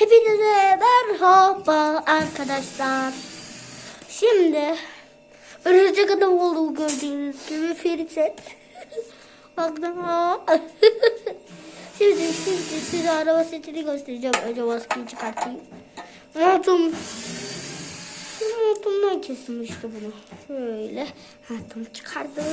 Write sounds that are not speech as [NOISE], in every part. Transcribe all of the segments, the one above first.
Hepinize merhaba arkadaşlar. Şimdi örümcek adam olduğu gördüğünüz gibi Ferit [LAUGHS] Aklıma. [LAUGHS] şimdi, şimdi size araba setini göstereceğim. Önce maskeyi çıkartayım. Montum. Montumdan kesilmişti bunu. Şöyle. Montumu çıkardım.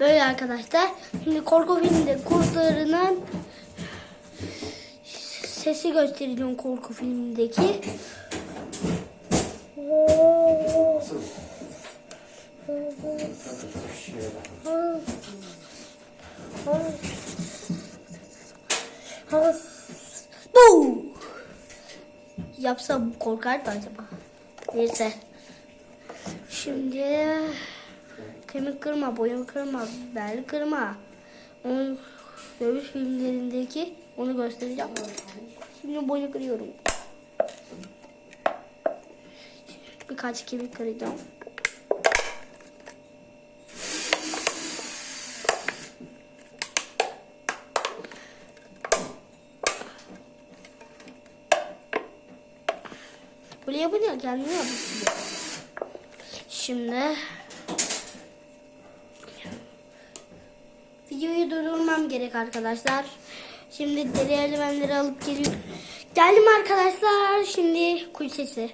Böyle arkadaşlar. Şimdi korku filminde kurtlarının sesi göstereceğim korku filmindeki. Bu. Yapsam korkar mı acaba? Neyse. Şimdi kemik kırma, boyun kırma, bel kırma. Onun dövüş filmlerindeki onu göstereceğim. Şimdi boynu kırıyorum. Birkaç kemik kıracağım. Böyle yapınca kendini yapıyorsun. Şimdi videoyu durdurmam gerek arkadaşlar. Şimdi deri eldivenleri alıp geliyorum. Geldim arkadaşlar. Şimdi kuş sesi.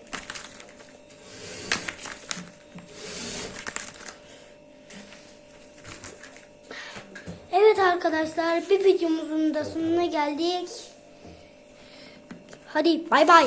Evet arkadaşlar bir videomuzun da sonuna geldik. Hadi bay bay.